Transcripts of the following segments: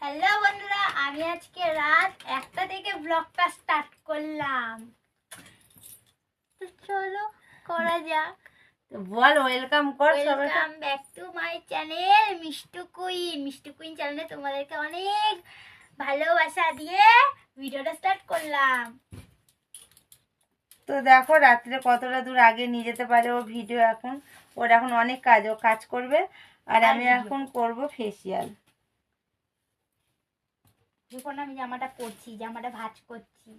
Hello বন্ধুরা আমি আজকে রাত একটা থেকে ব্লগটা স্টার্ট করলাম। তো চলো করা যাক। তো বল ওয়েলকাম কর welcome back to my channel Mishtu queen Mishtu queen চ্যানেলে তোমাদেরকে অনেক ভালোবাসা দিয়ে ভিডিওটা স্টার্ট করলাম। তো দেখো রাত্রে কতটা দূর আগে নিয়ে যেতে পারে ও ভিডিও এখন। ওর এখন অনেক কাজ ও কাজ করবে। আর আর আমি এখন করব ফেসিয়াল যখন আমি জামাটা পরছি জামাটা ভাজ করছি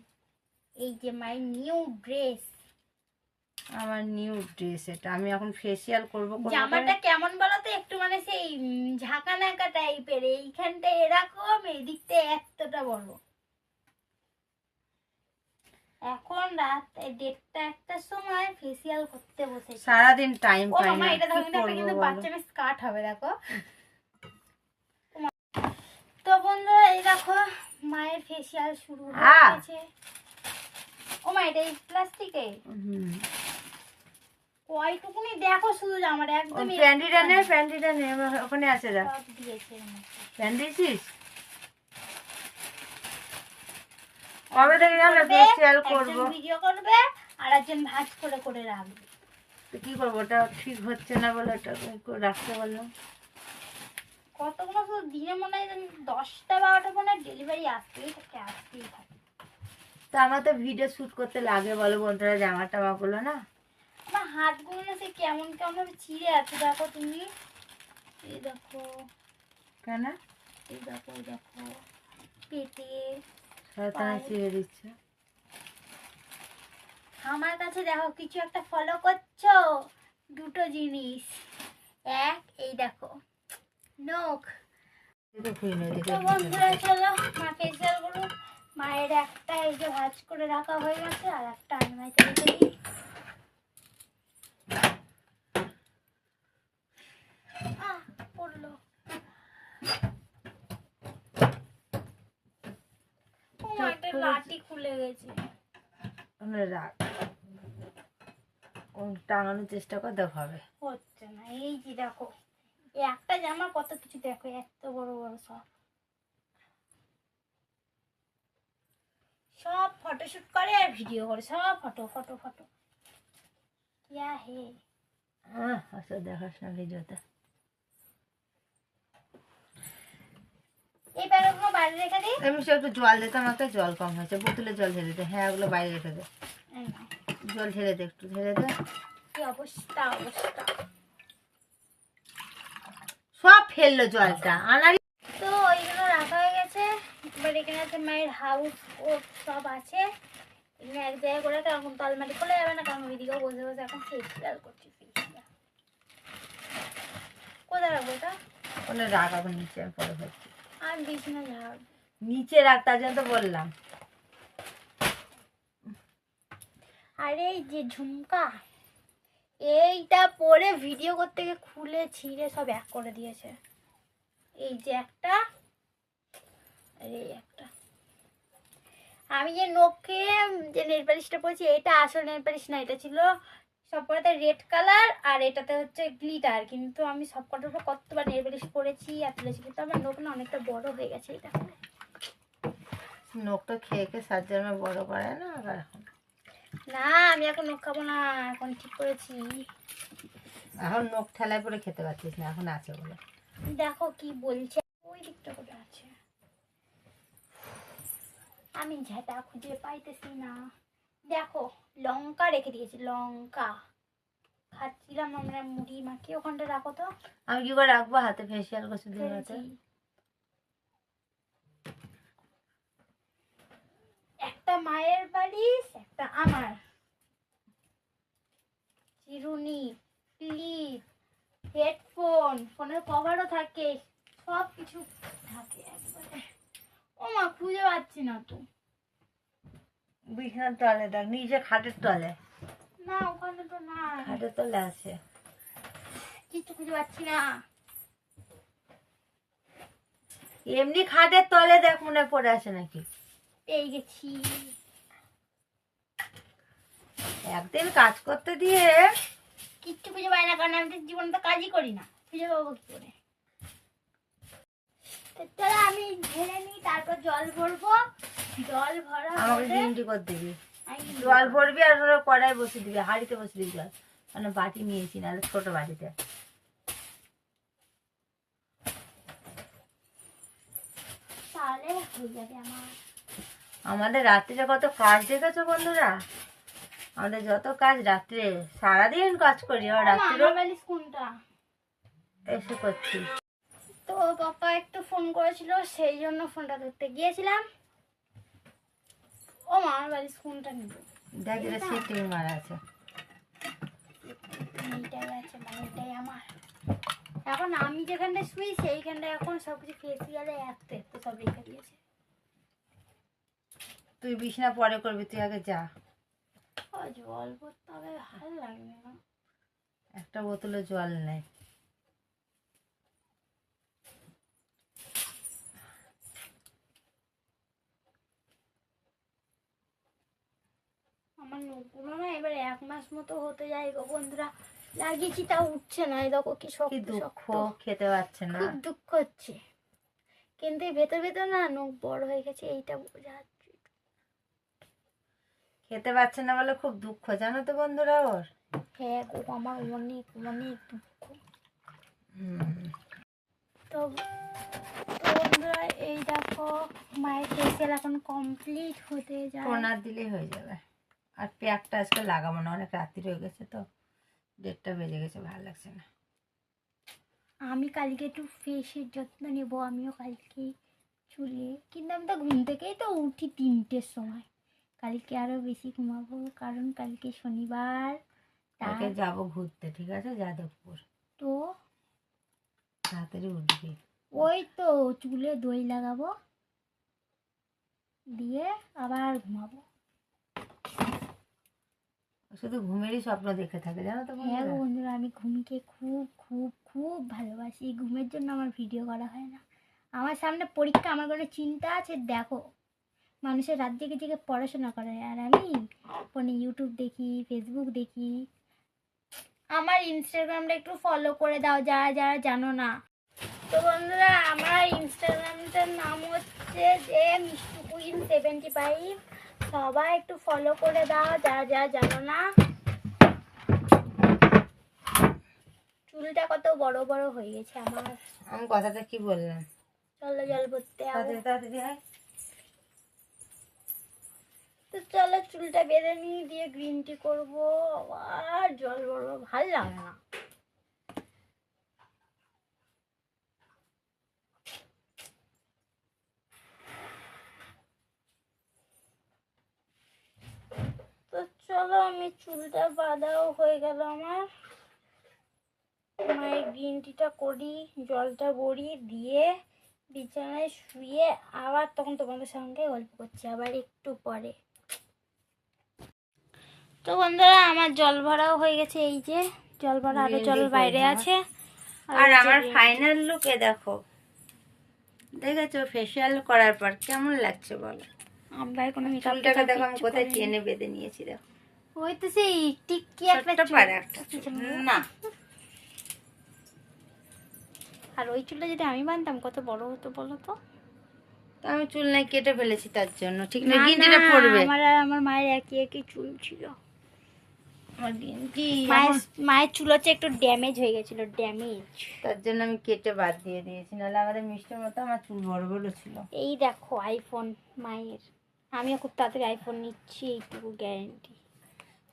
এই যে মাই নিউ ড্রেস আমার নিউ ড্রেস এটা। আমি এখন ফেসিয়াল করব জামাটা কেমন বলো তো একটু মানে সেই ঝাঁকা নাকা টাইপের এইখানটা এরকম এদিকটা এতটা বড়। এখন রাত দেড়টা একটার সময় ফেসিয়াল করতে বসে সারাদিন টাইম পাই না এটা দেখো কিন্তু? বাচ্চা স্কার্ট হবে দেখো। তো বন্ধুরা এই দেখো মায়ের ফেসিয়াল শুরু হয়ে গেছে। ও মা এটা প্লাস্টিকে কয়টুকুনি? দেখো শুধু জামাটা একদম প্যান্টিটা নে প্যান্টিটা নে ওখানে আছে দিয়েছে কবে থেকে গেলে ফেসিয়াল করব? ভিডিও করবে আর একজন ভাঁজ করে করে রাখবে। তো কি করব ওটা ঠিক হচ্ছে না বলে ওটা রাখতে বললাম কতগুলো শুধু দিনে মনে হয় দশটা বারোটা মনে হয় ডেলিভারি আসতেই থাকে আসতেই থাকে। তো আমার তো ভিডিও শুট করতে লাগে বলো বন্ধুরা জামা টামাগুলো না? আমার হাতগুলো না সে কেমন কেমন ভাবে ছিঁড়ে আছে দেখো তুমি। এই দেখো। কেন? এই দেখো এই দেখো। পেটে ছিঁড়ে দিচ্ছে। আমার কাছে দেখো কিছু একটা ফলো করছ? দুটো জিনিস। এক এই দেখো। নখ। বন্ধুরা চলো মা মায়ের একটা এই যে ভাজ করে রাখা হয়ে গেছে আর একটা রেখে দিই। লাঠি খুলে গেছে। ওখানে রাখ। টাঙানোর চেষ্টা কর দেখ হবে। হচ্ছে না এই যে দেখো। এই একটা জামা কত কিছু দেখো এত বড় বড় সব। সব ফটোশুট করে আর ভিডিও করে সব ফটো ফটো ফটো হে। হ্যাঁ দেখাস না ভিডিওতে। এই প্যারাগুলো বাইরে রেখে দিই আমি সে একটু জল দিতাম আমাকে জল কম হয়েছে বোতলে জল ঢেলে দে। হ্যাঁ ওগুলো বাইরে রেখে দে। জল ঢেলে দে একটু ঢেলে দে। অবস্থা অবস্থা। সব ফেলল জলটা। আনারি তো ওইগুলো রাখা হয়ে গেছে। এবার এখানে আছে মায়ের হাউস ও সব আছে। এখানে এক জায়গায় করে এখন তো আলমারি খোলা যাবে না কারণ ওইদিকেও বসে বসে এখন ফেসিয়াল করছি ফেসিয়াল কোথায় রাখব আবার নিচে পরে আর বিছনা ঝাড় নিচে রাখ তার জন্য তো বললাম। আরে এই যে ঝুমকা। এইটা পরে ভিডিও করতে গিয়ে খুলে ছিঁড়ে সব এক করে দিয়েছে। এই যে একটা এই একটা। আমি যে নখে যে নেল পালিশটা পরেছি, এটা আসল নেল পালিশ না, এটা ছিল সব কটাতে রেড কালার আর এটাতে হচ্ছে গ্লিটার কিন্তু আমি সব কটার উপর কতবার নেল পালিশ পরেছি আর তুলেছি, কিন্তু আমার নখ না অনেকটা বড় হয়ে গেছে এটা নখটা খেয়ে খেয়ে জন্মে বড় করে না, আবার এখন না আমি এখন নখ খাব না এখন ঠিক করেছি। এখন নখ ঠেলায় পরে খেতে পারছিস না এখন আছে বলে। দেখো কি বলছে ওই দিকটা করে আছে? আমি ঝেটা খুঁজে পাইতেছি না। দেখো লঙ্কা রেখে দিয়েছি লঙ্কা। খাচ্ছিলাম আমরা মুড়ি মাখিয়ে ওখানটা রাখো তো। আমি কি করে রাখব? হাতে ফেসিয়াল করছি দিন হাতে। একটা মায়ের বালিশ একটা আমার। ফোনের কভারও থাকে সব কিছু থাকে একবারে। ও মা খুঁজে পাচ্ছি না তো। বিছানার তলে দেখ নিচে খাটের তলে। না ওখানে তো না খাটের তলে আছে। কিছু খুঁজে পাচ্ছি না। এমনি খাটের তলে দেখ মনে পড়ে আছে নাকি। পেয়ে গেছি। একদিন কাজ করতে দিয়ে কিচ্ছু খুঁজে পাই না কারণ আমি তো জীবনে তো কাজই করি না। খুঁজে পাবো কি করে তো চলো আমি ঢেলে নিই তারপর জল ভরবো। জল ভরা আমাকে করে দিবি। জল ভরবি। আর ওরা কড়াই বসে দিবি হাঁড়িতে বসে দিবি জল। মানে বাটি নিয়েছি নাহলে ছোট বাটিতে। তাহলে হয়ে যাবে আমার। আমাদের রাত্রিরে কত কাজ দেখেছ বন্ধুরা? আমাদের যত কাজ রাত্রে সারাদিন কাজ করি আর কোনটা এসে করছি। তো পাপা একটু ফোন করেছিল সেই জন্য ফোনটা ধরতে গিয়েছিলাম। ও মামার বালিশ কোনটা নিব। দেখ এটা সিটিং মারা আছে। এইটাই আছে মানে এটাই আমার। এখন আমি যেখানটায় শুই সেইখানটায় এখন সব কিছু ফেসিয়ালে এত এত সব রেখে দিয়েছে। তুই বিছনা পরে করবি তুই আগে যা। জল পড়তে হবে ভালো লাগবে না। একটা বোতলে জল নেই। আমার না এবার এক মাস মতো হতে যায় গো বন্ধুরা। লাগিয়েছি তাও উঠছে না। দেখো কি শক্ত দুঃখ খেতে পারছে না। খুব দুঃখ হচ্ছে। কিন্তু ভেতর ভেতর না নখ বড় হয়ে গেছে এইটা বোঝা যাচ্ছে খেতে পারছে না বলে খুব দুঃখ জানো তো বন্ধুরা ওর? হ্যাঁ গো আমার অনেক অনেক দুঃখ। হুম। তো তো বন্ধুরা এই দেখো মায়ের ফেসিয়াল এখন কমপ্লিট হতে যায়। টোনার দিলেই হয়ে যাবে। আর প্যাকটা আজকে লাগাবো না অনেক রাত্রি হয়ে গেছে তো। দেড়টা বেজে গেছে ভালো লাগছে না। আমি কালকে একটু ফেসের যত্ন নেব আমিও কালকে চুলে। কিন্তু আমি তো ঘুম থেকেই তো উঠি তিনটের সময়। কালকে আরও বেশি ঘুমাবো কারণ কালকে শনিবার কালকে যাব ঘুরতে ঠিক আছে? যাদবপুর। তো? তাড়াতাড়ি উঠবি। ওই তো চুলে দই লাগাবো দিয়ে আবার ঘুমাবো। শুধু ঘুমেরই স্বপ্ন দেখে থাকে, জানো তো হ্যাঁ বন্ধুরা? আমি ঘুমকে খুব খুব খুব ভালোবাসি। ঘুমের জন্য আমার ভিডিও করা হয় না। আমার সামনে পরীক্ষা, আমার কোনো চিন্তা আছে? দেখো। মানুষের রাত জেগে জেগে পড়াশোনা করে। আর আমি ফোনে ইউটিউব দেখি ফেসবুক দেখি। আমার ইনস্টাগ্রামটা একটু ফলো করে দাও, যারা যারা জানো না। তো বন্ধুরা, আমার ইনস্টাগ্রামটার নাম হচ্ছে যে মিষ্টি কুইন সেভেন্টি ফাইভ সবাই একটু ফলো করে দাও যারা যারা জানো না। চুলটা কত বড় বড় হয়ে গেছে আমার। আমি কথাটা কি বললাম? চলো জল ভরতে। তো চলো চুলটা বেঁধে নিয়ে দিয়ে গ্রিন টি করব। আর জল ভরবো ভালো লাগে না তো চলো আমি চুলটা বাঁধাও হয়ে গেল আমার। মায়ের গ্রিন টিটা করি জলটা ভরি দিয়ে বিছানায় শুয়ে আবার তখন তোমাদের সঙ্গে গল্প করছি আবার একটু পরে। তো বন্ধুরা আমার জল ভরাও হয়ে গেছে এই যে জল ভরা আরও জল বাইরে আছে। আর আমার ফাইনাল লুকে দেখো। দেখেছ? ফেসিয়াল করার পর কেমন লাগছে বলো? আমরা কোনো মেকআপ দেখো আমি কোথায় টেনে বেঁধে নিয়েছি দেখো। ওই তো সেই টিকি একটা না। আর ওই চুলটা যদি আমি বানতাম কত বড় হতো বলো তো? আমি চুল নাই কেটে ফেলেছি তার জন্য। ঠিক না না, পড়বে আমার আর আমার মায়ের একই একই চুল ছিল। মায়ের চুল হচ্ছে একটু ড্যামেজ হয়ে গেছিল ড্যামেজ তার জন্য আমি কেটে বাদ দিয়ে দিয়েছি নাহলে আমাদের মিষ্টির মতো আমার চুল বড় বড় ছিল। এই দেখো আইফোন মায়ের। আমিও খুব তাড়াতাড়ি আইফোন নিচ্ছি এইটুকু গ্যারেন্টি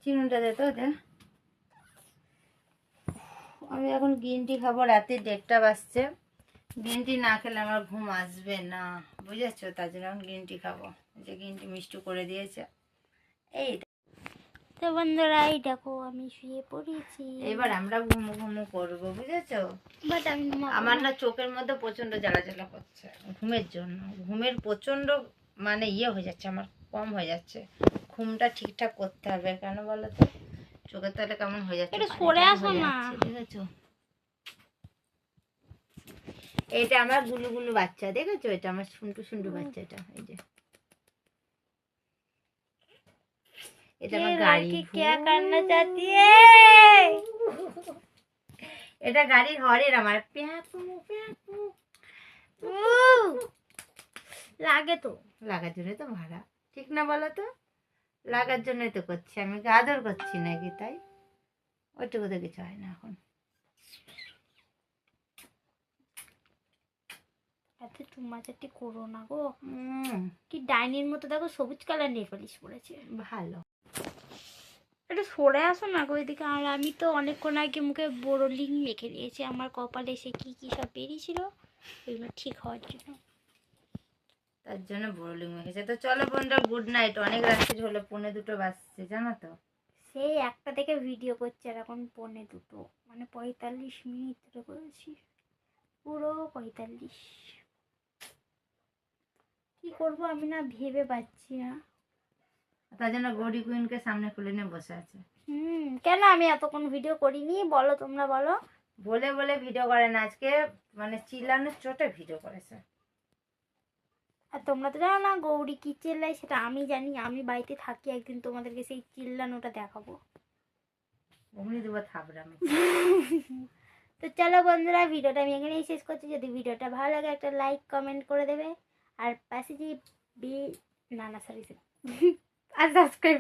চিনুটা দে তো দে। আমি এখন গ্রিন টি খাব রাতে দেড়টা বাজছে। গ্রিন টি না খেলে আমার ঘুম আসবে না বুঝেছ? তার জন্য এখন গ্রিন টি খাব। যে গ্রিন টি মিষ্টি করে দিয়েছে। এই তো বন্ধুরা এই দেখো আমি শুয়ে পড়েছি। এবার আমরা ঘুমো ঘুমো করব বুঝেছ? বাট আমি আমার না। না চোখের মধ্যে প্রচণ্ড জ্বালা জ্বালা করছে ঘুমের জন্য। ঘুমের প্রচণ্ড মানে ইয়ে হয়ে যাচ্ছে আমার। কম হয়ে যাচ্ছে। ঘুমটা ঠিকঠাক করতে হবে কেন বলো তো? চোখের তাহলে কেমন হয়ে যাচ্ছে? সরে আসো না। দেখেছ? এটা আমার গুলু গুলু বাচ্চা দেখেছ? এটা আমার সুন্টু সুন্টু বাচ্চা এটা এই যে। এটা আমার গাড়ি। কান্না চাতি এটা গাড়ির হরের আমার। প্যাপু প্যাপু। লাগে তো। লাগার জন্য তো ভাড়া। ঠিক না বলো তো? লাগার জন্যই তো করছি আমি আদর করছি নাকি তাই? ওইটুকু তো কিছু হয় না এখন। এত চুমাচাটি করো না গো। কি ডাইনির মতো দেখো সবুজ কালার নেল পালিশ পড়েছে। ভালো। একটু সরে আসো না গো এদিকে আর আমি তো অনেকক্ষণ আগে মুখে বোরোলিং মেখে দিয়েছি আমার কপালে সে কি কি সব বেরিয়েছিল ওইগুলো ঠিক হওয়ার জন্য। তার জন্য বোরলিং মেখেছে তো চলো বন্ধুরা গুড নাইট অনেক রাত্রি হলো পৌনে দুটো বাজছে জানো তো? সেই একটা থেকে ভিডিও করছে আর এখন পৌনে দুটো। মানে পঁয়তাল্লিশ মিনিট ধরে করেছি পুরো পঁয়তাল্লিশ। কি করব আমি না ভেবে পাচ্ছি না। তার জন্য গৌরী কুইনকে সামনে খুলে নিয়ে বসে আছে। হুম কেন আমি এতক্ষণ ভিডিও করিনি? বলো তোমরা বলো। বলে বলে ভিডিও করে না আজকে মানে চিল্লানোর চোটে ভিডিও করেছে। আর তোমরা তো জানো না গৌরী কি চিল্লায় সেটা আমি জানি। আমি বাড়িতে থাকি একদিন তোমাদেরকে সেই চিল্লানোটা দেখাবো। তো চলো বন্ধুরা ভিডিওটা আমি এখানেই শেষ করছি। যদি ভিডিওটা ভালো লাগে একটা লাইক কমেন্ট করে দেবে। আর পাশে যে বি না না সরি আর সাবস্ক্রাইব